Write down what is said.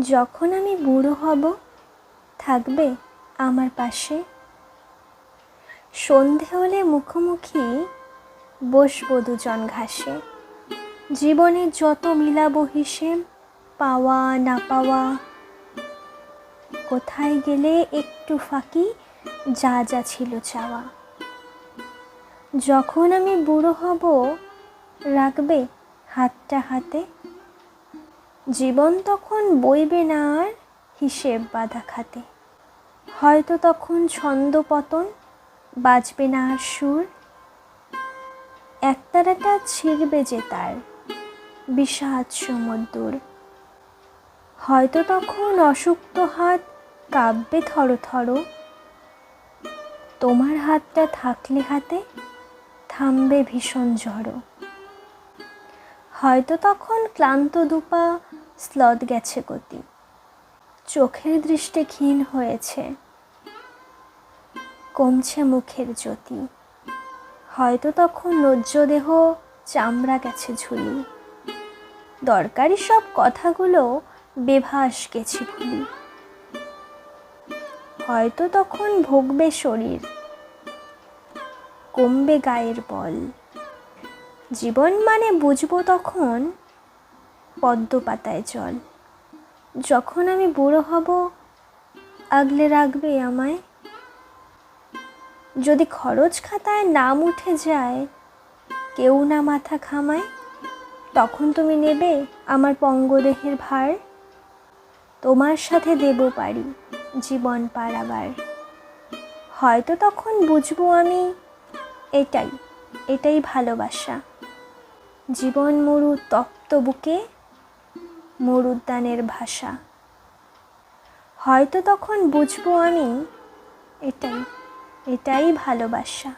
যখন আমি বুড়ো হব, থাকবে আমার পাশে। সন্ধে হলে মুখোমুখি বসবো দুজন ঘাসে। জীবনের যত মিলাবো হিসেব, পাওয়া না পাওয়া, কোথায় গেলে একটু ফাঁকি, যা যা ছিল চাওয়া। যখন আমি বুড়ো হব, রাখবে হাতটা হাতে। জীবন তখন বইবে না আর হিসেব বাঁধা খাতে। হয়তো তখন ছন্দ পতন, বাজবে না আর সুর। একতারাটা ছিঁড়বে যে তার, বিষাদ সমুদ্র হয়তো তখন অসুক্ত হাত কাঁপবে থরো থরো। তোমার হাতটা থাকলে হাতে থামবে ভীষণ ঝড়ো। হয়তো তখন ক্লান্ত দুপা স্লদ গেছে গতি। চোখের দৃষ্টি ক্ষীণ হয়েছে। কমছে মুখের জ্যোতি। হয়তো তখন নজ্জ দেহ চামড়া গেছে ঝুলি। দরকারি সব কথাগুলো বেভাস গেছে ভুলি। হয়তো তখন ভোগবে শরীর। কমবে গায়ের বল। জীবন মানে বুঝব তখন পদ্ম পাতায় জল। যখন আমি বুড়ো হব, আগলে রাখবে আমায়? যদি খরচ খাতায় নাম উঠে যায়, কেউ না মাথা খামায় তখন তুমি নেবে আমার পঙ্গদেহের ভার। তোমার সাথে দেব পারি জীবন পারাবার। হয়তো তখন বুঝব আমি, এটাই এটাই ভালোবাসা। জীবন মরু তপ্ত বুকে মরুদ্যানের ভাষা। হয়তো তখন বুঝব আমি এটাই এটাই ভালোবাসা।